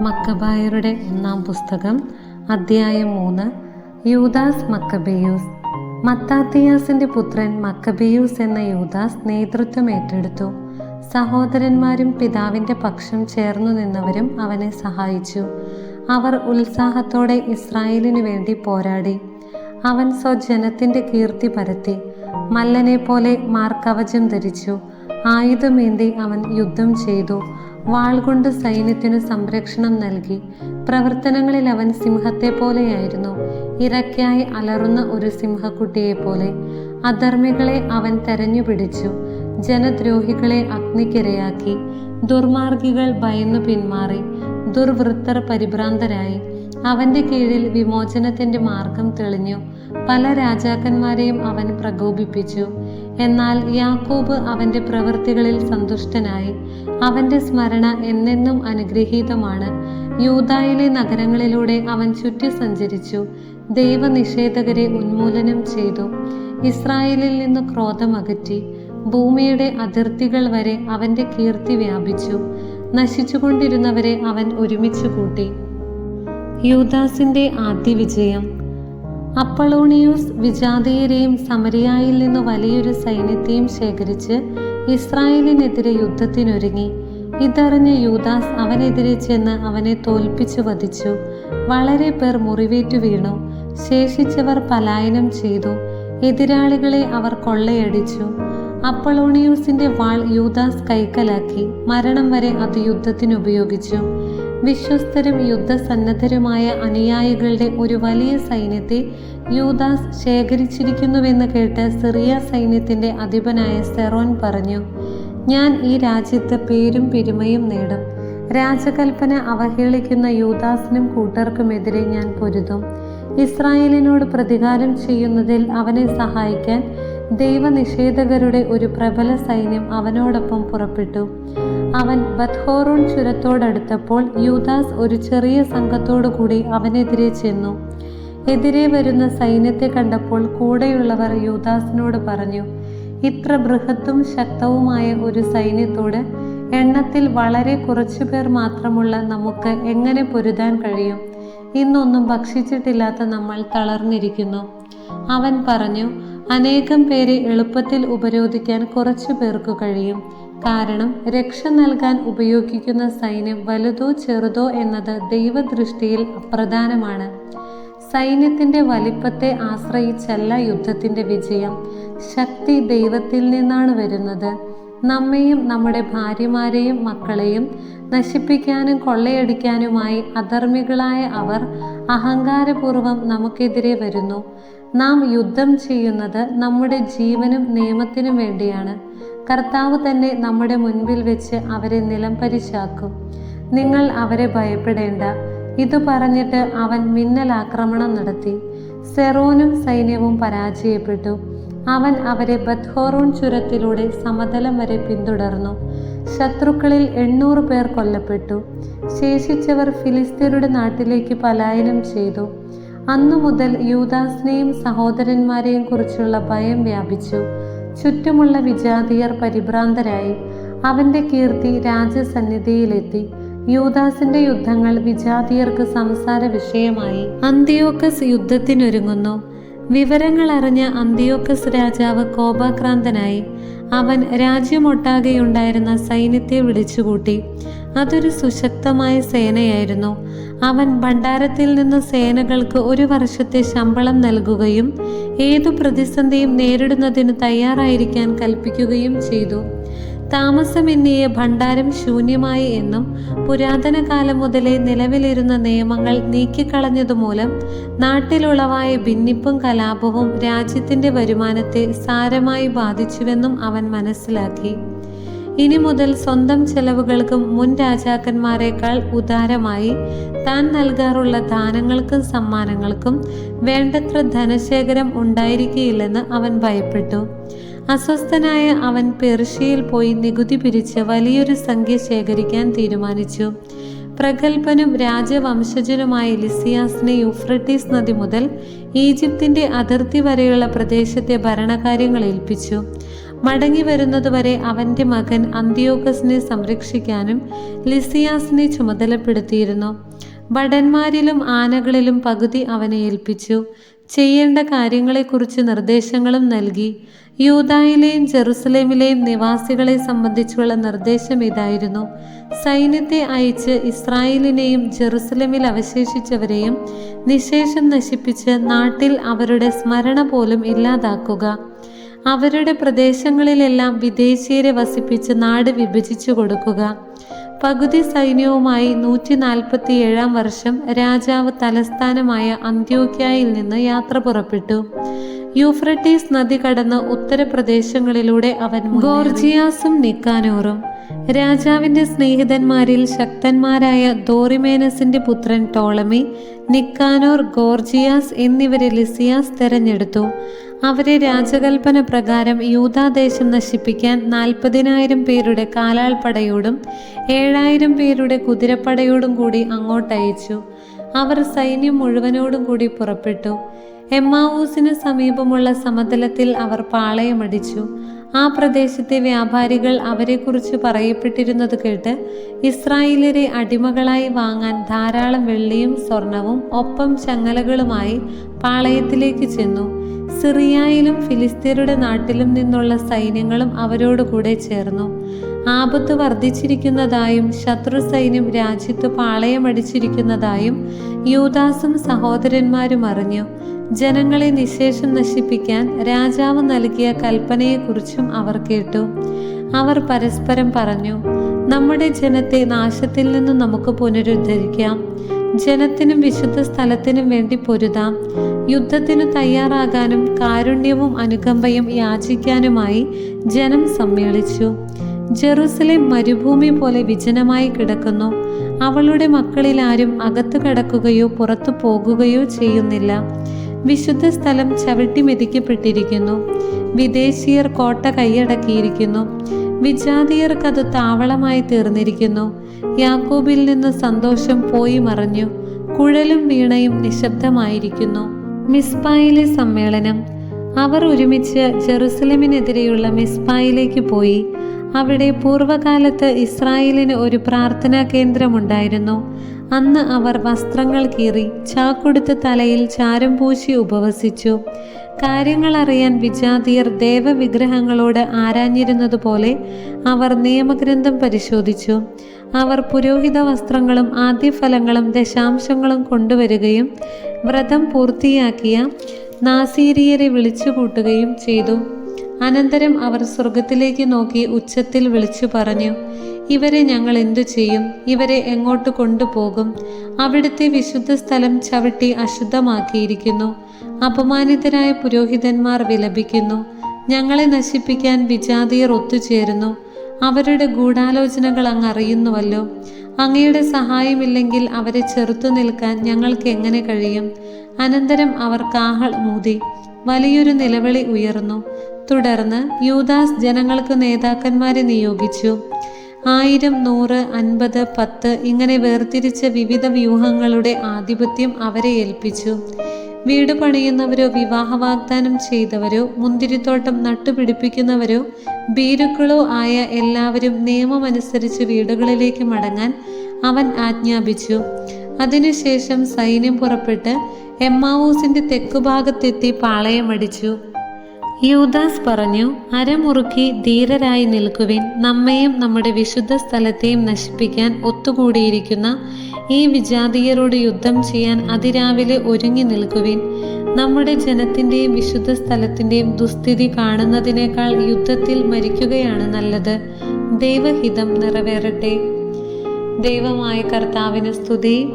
മക്കബായരുടെ ഒന്നാം പുസ്തകം അദ്ധ്യായം മൂന്ന് യൂദാസ് മക്കബയൂസ്. മത്താത്തിയാസിന്റെ പുത്രൻ മക്കബയൂസ് എന്ന യൂദാസ് നേതൃത്വം ഏറ്റെടുത്തു. സഹോദരന്മാരും പിതാവിന്റെ പക്ഷം ചേർന്നു നിന്നവരും അവനെ സഹായിച്ചു. അവർ ഉത്സാഹത്തോടെ ഇസ്രായേലിനു വേണ്ടി പോരാടി. അവൻ സ്വജനത്തിന്റെ കീർത്തി പരത്തി. മല്ലനെ പോലെ മാർക്കവചം ധരിച്ചു. ആയുധമേന്തി അവൻ യുദ്ധം ചെയ്തു. വാൾ സൈന്യത്തിന് സൈന്യത്തിനു സംരക്ഷണം നൽകി. പ്രവർത്തനങ്ങളിൽ അവൻ സിംഹത്തെ പോലെയായിരുന്നു ഇറക്കായി അലറുന്ന ഒരു സിംഹക്കുട്ടിയെ പോലെ അധർമ്മികളെ അവൻ തെരഞ്ഞു പിടിച്ചു ജനദ്രോഹികളെ അഗ്നിക്കിരയാക്കി. ദുർമാർഗികൾ ഭയന്നു പിന്മാറി. ദുർവൃത്തർ പരിഭ്രാന്തരായി. അവന്റെ കീഴിൽ വിമോചനത്തിന്റെ മാർഗം തെളിഞ്ഞു. പല രാജാക്കന്മാരെയും അവൻ പ്രകോപിപ്പിച്ചു. എന്നാൽ യാക്കോബ് അവന്റെ പ്രവൃത്തികളിൽ സന്തുഷ്ടനായി. അവന്റെ സ്മരണ എന്നെന്നും അനുഗ്രഹീതമാണ്. യൂതായിലെ നഗരങ്ങളിലൂടെ അവൻ ചുറ്റി സഞ്ചരിച്ചു. ദൈവനിഷേധകരെ ഉന്മൂലനം ചെയ്തു. ഇസ്രായേലിൽ നിന്ന് ക്രോധമകറ്റി ഭൂമിയുടെ അതിർത്തികൾ വരെ അവന്റെ കീർത്തി വ്യാപിച്ചു. നശിച്ചുകൊണ്ടിരുന്നവരെ അവൻ ഒരുമിച്ച് കൂട്ടി. യൂദാസിന്റെ ആദ്യ വിജയം. അപ്പളോണിയൂസ് വിജാതീയരെയും സമരിയായിൽ നിന്ന് വലിയൊരു സൈന്യത്തെയും ശേഖരിച്ച് ഇസ്രായേലിനെതിരെ യുദ്ധത്തിനൊരുങ്ങി. ഇതറിഞ്ഞ യൂദാസ് അവനെതിരെ ചെന്ന് അവനെ തോൽപ്പിച്ചു വധിച്ചു. വളരെ പേർ മുറിവേറ്റു വീണു. ശേഷിച്ചവർ പലായനം ചെയ്തു. എതിരാളികളെ അവർ കൊള്ളയടിച്ചു. അപ്പളോണിയൂസിന്റെ വാൾ യൂദാസ് കൈക്കലാക്കി. മരണം വരെ അത് യുദ്ധത്തിന് ഉപയോഗിച്ചു വിശ്വസ്തരും യുദ്ധസന്നദ്ധരുമായ അനുയായികളുടെ ഒരു വലിയ സൈന്യത്തെ യൂദാസ് ശേഖരിച്ചിരിക്കുന്നുവെന്ന് കേട്ട് സിറിയ സൈന്യത്തിന്റെ അധിപനായ സെറോൻ പറഞ്ഞു ഞാൻ ഈ രാജ്യത്ത് പേരും പെരുമയും നേടും. രാജകൽപ്പന അവഹേളിക്കുന്ന യൂദാസിനും കൂട്ടർക്കുമെതിരെ ഞാൻ പൊരുതും. ഇസ്രായേലിനോട് പ്രതികാരം ചെയ്യുന്നതിൽ അവനെ സഹായിക്കാൻ ദൈവനിഷേധകരുടെ ഒരു പ്രബല സൈന്യം അവനോടൊപ്പം പുറപ്പെട്ടു. അവൻ ബത്ഹോറോൺ ചുരത്തോടടുത്തപ്പോൾ യൂദാസ് ഒരു ചെറിയ സംഘത്തോടു കൂടി അവനെതിരെ ചെന്നു. എതിരെ വരുന്ന സൈന്യത്തെ കണ്ടപ്പോൾ കൂടെയുള്ളവർ യൂദാസിനോട് പറഞ്ഞു ഇത്ര ബൃഹത്തും ശക്തവുമായ ഒരു സൈന്യത്തോട് എണ്ണത്തിൽ വളരെ കുറച്ചു പേർ മാത്രമുള്ള നമുക്ക് എങ്ങനെ പൊരുതാൻ കഴിയും? ഇന്നൊന്നും ഭക്ഷിച്ചിട്ടില്ലാത്ത നമ്മൾ തളർന്നിരിക്കുന്നു. അവൻ പറഞ്ഞു അനേകം പേരെ എളുപ്പത്തിൽ ഉപരോധിക്കാൻ കുറച്ചു പേർക്ക് കഴിയും. കാരണം രക്ഷ നൽകാൻ ഉപയോഗിക്കുന്ന സൈന്യം വലുതോ ചെറുതോ എന്നത് ദൈവദൃഷ്ടിയിൽ അപ്രധാനമാണ്. സൈന്യത്തിന്റെ വലിപ്പത്തെ ആശ്രയിച്ചല്ല യുദ്ധത്തിന്റെ വിജയം. ശക്തി ദൈവത്തിൽ നിന്നാണ് വരുന്നത്. നമ്മെയും നമ്മുടെ ഭാര്യമാരെയും മക്കളെയും നശിപ്പിക്കാനും കൊള്ളയടിക്കാനുമായി അധർമ്മികളായ അവർ അഹങ്കാരപൂർവം നമുക്കെതിരെ വരുന്നു. നാം യുദ്ധം ചെയ്യുന്നത് നമ്മുടെ ജീവനും നിയമത്തിനും വേണ്ടിയാണ്. കർത്താവ് തന്നെ നമ്മുടെ മുൻപിൽ വെച്ച് അവരെ നിലം പരിശാക്കും. നിങ്ങൾ അവരെ ഭയപ്പെടേണ്ട. ഇത് പറഞ്ഞിട്ട് അവൻ മിന്നൽ ആക്രമണം നടത്തി. സെറോനും സൈന്യവും പരാജയപ്പെട്ടു. അവൻ അവരെ ബത്ഹോറോൺ ചുരത്തിലൂടെ സമതലം വരെ പിന്തുടർന്നു. ശത്രുക്കളിൽ എണ്ണൂറ് പേർ കൊല്ലപ്പെട്ടു. ശേഷിച്ചവർ ഫിലിസ്തീനയുടെ നാട്ടിലേക്ക് പലായനം ചെയ്തു. അന്നു മുതൽ യൂദാസിനെയും സഹോദരന്മാരെയും കുറിച്ചുള്ള ഭയം വ്യാപിച്ചു. ചുറ്റുമുള്ള വിജാതിയർ പരിഭ്രാന്തരായി. അവന്റെ കീർത്തി രാജസന്നിധിയിലെത്തി. യൂദാസിന്റെ യുദ്ധങ്ങൾ വിജാതിയർക്ക് സംസാര വിഷയമായി അന്തിയോക്കസ് യുദ്ധത്തിനൊരുങ്ങുന്നു. വിവരങ്ങൾ അറിഞ്ഞ അന്തിയോക്കസ് രാജാവ് കോപാക്രാന്തനായി അവൻ രാജ്യമൊട്ടാകെയുണ്ടായിരുന്ന സൈന്യത്തെ വിളിച്ചുകൂട്ടി. അതൊരു സുശക്തമായ സേനയായിരുന്നു. അവൻ ഭണ്ഡാരത്തിൽ നിന്ന് സേനകൾക്ക് ഒരു വർഷത്തെ ശമ്പളം നൽകുകയും ഏതു പ്രതിസന്ധിയും നേരിടുന്നതിന് തയ്യാറായിരിക്കാൻ കൽപ്പിക്കുകയും ചെയ്തു. താമസമെന്നിയ ഭണ്ഡാരം ശൂന്യമായി എന്നും പുരാതന കാലം മുതലേ നിലവിലിരുന്ന നിയമങ്ങൾ നീക്കിക്കളഞ്ഞതുമൂലം നാട്ടിലുളവായ ഭിന്നിപ്പും കലാപവും രാജ്യത്തിന്റെ വരുമാനത്തെ സാരമായി ബാധിച്ചുവെന്നും അവൻ മനസ്സിലാക്കി. ഇനി മുതൽ സ്വന്തം ചെലവുകൾക്കും മുൻ രാജാക്കന്മാരെക്കാൾ ഉദാരമായി താൻ നൽകാറുള്ള ദാനങ്ങൾക്കും സമ്മാനങ്ങൾക്കും വേണ്ടത്ര ധനശേഖരം ഉണ്ടായിരിക്കുകയില്ലെന്ന് അവൻ ഭയപ്പെട്ടു. അസ്വസ്ഥനായ അവൻ പെർഷ്യയിൽ പോയി നികുതി പിരിച്ച് വലിയൊരു സംഖ്യ ശേഖരിക്കാൻ തീരുമാനിച്ചു. പ്രഗത്ഭനും രാജവംശജനുമായ ലിസിയാസിനെ യൂഫ്രട്ടീസ് നദി മുതൽ ഈജിപ്തിന്റെ അതിർത്തി വരെയുള്ള പ്രദേശത്തെ ഭരണകാര്യങ്ങൾ ഏൽപ്പിച്ചു. മടങ്ങി വരുന്നതുവരെ അവന്റെ മകൻ അന്ത്യോക്കസിനെ സംരക്ഷിക്കാനും ലിസിയാസിനെ ചുമതലപ്പെടുത്തിയിരുന്നു. ഭടന്മാരിലും ആനകളിലും പകുതി അവനെ ഏൽപ്പിച്ചു. ചെയ്യേണ്ട കാര്യങ്ങളെക്കുറിച്ച് നിർദ്ദേശങ്ങളും നൽകി. യൂതായിലെയും ജെറുസലേമിലെയും നിവാസികളെ സംബന്ധിച്ചുള്ള നിർദ്ദേശം ഇതായിരുന്നു. സൈന്യത്തെ അയച്ച് ഇസ്രായേലിനെയും ജെറുസലേമിൽ അവശേഷിച്ചവരെയും നിശേഷം നശിപ്പിച്ച് നാട്ടിൽ അവരുടെ സ്മരണ പോലും ഇല്ലാതാക്കുക. അവരുടെ പ്രദേശങ്ങളിലെല്ലാം വിദേശീയരെ വസിപ്പിച്ച് നാട് വിഭജിച്ചു കൊടുക്കുക. പകുതി സൈന്യവുമായി നൂറ്റി നാൽപ്പത്തി ഏഴാം വർഷം രാജാവ് തലസ്ഥാനമായ അന്ത്യോക്യായിൽ നിന്ന് യാത്ര പുറപ്പെട്ടു. യൂഫ്രട്ടീസ് നദി കടന്ന് ഉത്തരപ്രദേശങ്ങളിലൂടെ അവൻ ഗോർജിയാസും നിക്കാനോറും. രാജാവിന്റെ സ്നേഹിതന്മാരിൽ ശക്തന്മാരായ ദോറിമേനസിന്റെ പുത്രൻ ടോളമി നിക്കാനോർ ഗോർജിയാസ് എന്നിവരെ ലിസിയാസ് തെരഞ്ഞെടുത്തു. അവരെ രാജകൽപ്പന പ്രകാരം യൂതാദേശം നശിപ്പിക്കാൻ നാൽപ്പതിനായിരം പേരുടെ കാലാൾപ്പടയോടും ഏഴായിരം പേരുടെ കുതിരപ്പടയോടും കൂടി അങ്ങോട്ടയച്ചു. അവർ സൈന്യം മുഴുവനോടും കൂടി പുറപ്പെട്ടു. എമ്മാവൂസിന് സമീപമുള്ള സമതലത്തിൽ അവർ പാളയമടിച്ചു. ആ പ്രദേശത്തെ വ്യാപാരികൾ അവരെക്കുറിച്ച് പറയപ്പെട്ടിരുന്നത് കേട്ട് ഇസ്രായേലരെ അടിമകളായി വാങ്ങാൻ ധാരാളം വെള്ളിയും സ്വർണവും ഒപ്പം ചങ്ങലകളുമായി പാളയത്തിലേക്ക് ചെന്നു. സിറിയായിലും ഫിലിസ്തീനയുടെ നാട്ടിലും നിന്നുള്ള സൈന്യങ്ങളും അവരോട് കൂടെ ചേർന്നു. ആപത്ത് വർദ്ധിച്ചിരിക്കുന്നതായും ശത്രു സൈന്യം രാജ്യത്ത് പാളയമടിച്ചിരിക്കുന്നതായും യൂദാസും സഹോദരന്മാരും അറിഞ്ഞു. ജനങ്ങളെ നിശേഷം നശിപ്പിക്കാൻ രാജാവ് നൽകിയ കൽപ്പനയെക്കുറിച്ചും അവർ കേട്ടു. അവർ പരസ്പരം പറഞ്ഞു നമ്മുടെ ജനത്തെ നാശത്തിൽ നിന്ന് നമുക്ക് പുനരുദ്ധരിക്കാം. ജനത്തിനും വിശുദ്ധ സ്ഥലത്തിനും വേണ്ടി പൊരുതാം. യുദ്ധത്തിന് തയ്യാറാകാനും കാരുണ്യവും അനുകമ്പയും യാചിക്കാനുമായി ജനം സമ്മേളിച്ചു. ജെറുസലേം മരുഭൂമി പോലെ വിജനമായി കിടക്കുന്നു. അവളുടെ മക്കളിൽ ആരും അകത്തു കടക്കുകയോ പുറത്തു പോകുകയോ ചെയ്യുന്നില്ല. വിശുദ്ധ സ്ഥലം ചവിട്ടി മെതിക്കപ്പെട്ടിരിക്കുന്നു. വിദേശീയർ കോട്ട കൈയടക്കിയിരിക്കുന്നു. വിജാതീയർക്കത് താവളമായി തീർന്നിരിക്കുന്നു. യാക്കോബിൽ നിന്ന് സന്തോഷം പോയി മറഞ്ഞു. കുഴലും വീണയും നിശബ്ദമായിരിക്കുന്നു. മിസ്പായിലെ സമ്മേളനം. അവർ ഒരുമിച്ച് ജെറുസലമിനെതിരെയുള്ള മിസ്പായിലേക്ക് പോയി. അവിടെ പൂർവകാലത്ത് ഇസ്രായേലിന് ഒരു പ്രാർത്ഥനാ കേന്ദ്രമുണ്ടായിരുന്നു. അന്ന് അവർ വസ്ത്രങ്ങൾ കീറി ചാക്കൊടുത്ത് തലയിൽ ചാരം പൂശി ഉപവസിച്ചു. കാര്യങ്ങൾ അറിയാൻ വിജാതിയർ ദേവവിഗ്രഹങ്ങളോട് ആരാഞ്ഞിരുന്നതുപോലെ അവർ നിയമഗ്രന്ഥം പരിശോധിച്ചു. അവർ പുരോഹിത വസ്ത്രങ്ങളും ആദ്യഫലങ്ങളും ദശാംശങ്ങളും കൊണ്ടുവരികയും വ്രതം പൂർത്തിയാക്കിയ നാസീരിയരെ വിളിച്ചു കൂട്ടുകയും ചെയ്തു. അനന്തരം അവർ സ്വർഗത്തിലേക്ക് നോക്കി ഉച്ചത്തിൽ വിളിച്ചു പറഞ്ഞു ഇവരെ ഞങ്ങൾ എന്തു ചെയ്യും? ഇവരെ എങ്ങോട്ട് കൊണ്ടുപോകും? അവിടുത്തെ വിശുദ്ധ സ്ഥലം ചവിട്ടി അശുദ്ധമാക്കിയിരിക്കുന്നു. അപമാനിതരായ പുരോഹിതന്മാർ വിലപിക്കുന്നു. ഞങ്ങളെ നശിപ്പിക്കാൻ വിജാതിയർ ഒത്തുചേരുന്നു. അവരുടെ ഗൂഢാലോചനകൾ അങ്ങ് അറിയുന്നുവല്ലോ. അങ്ങയുടെ സഹായമില്ലെങ്കിൽ അവരെ ചെറുത്തു നിൽക്കാൻ ഞങ്ങൾക്ക് എങ്ങനെ കഴിയും? അനന്തരം അവർ കാഹൾ മൂതി വലിയൊരു നിലവിളി ഉയർന്നു. തുടർന്ന് യൂദാസ് ജനങ്ങൾക്ക് നേതാക്കന്മാരെ നിയോഗിച്ചു. ആയിരം നൂറ് അൻപത് പത്ത് ഇങ്ങനെ വേർതിരിച്ച വിവിധ വ്യൂഹങ്ങളുടെ ആധിപത്യം അവരെ ഏൽപ്പിച്ചു. വീട് പണിയുന്നവരോ വിവാഹ വാഗ്ദാനം ചെയ്തവരോ മുന്തിരിത്തോട്ടം നട്ടുപിടിപ്പിക്കുന്നവരോ ഭീരുക്കളോ ആയ എല്ലാവരും നിയമമനുസരിച്ച് വീടുകളിലേക്ക് മടങ്ങാൻ അവൻ ആജ്ഞാപിച്ചു. അതിനുശേഷം സൈന്യം പുറപ്പെട്ട് എമ്മാവൂസിന്റെ തെക്കുഭാഗത്തെത്തി പാളയമടിച്ചു. യൂദാസ് പറഞ്ഞു അരമുറുക്കി ധീരരായി നിൽക്കുവിൻ. നമ്മയും നമ്മുടെ വിശുദ്ധ സ്ഥലത്തെയും നശിപ്പിക്കാൻ ഒത്തുകൂടിയിരിക്കുന്ന ഈ വിജാതീയരോട് യുദ്ധം ചെയ്യാൻ അതിരാവിലെ ഒരുങ്ങി നിൽക്കുവിൻ. നമ്മുടെ ജനത്തിന്റെയും വിശുദ്ധ സ്ഥലത്തിന്റെയും ദുസ്ഥിതി കാണുന്നതിനേക്കാൾ യുദ്ധത്തിൽ മരിക്കുകയാണ് നല്ലത്. ദൈവഹിതം നിറവേറട്ടെ. ദൈവമായ കർത്താവിന് സ്തുതി.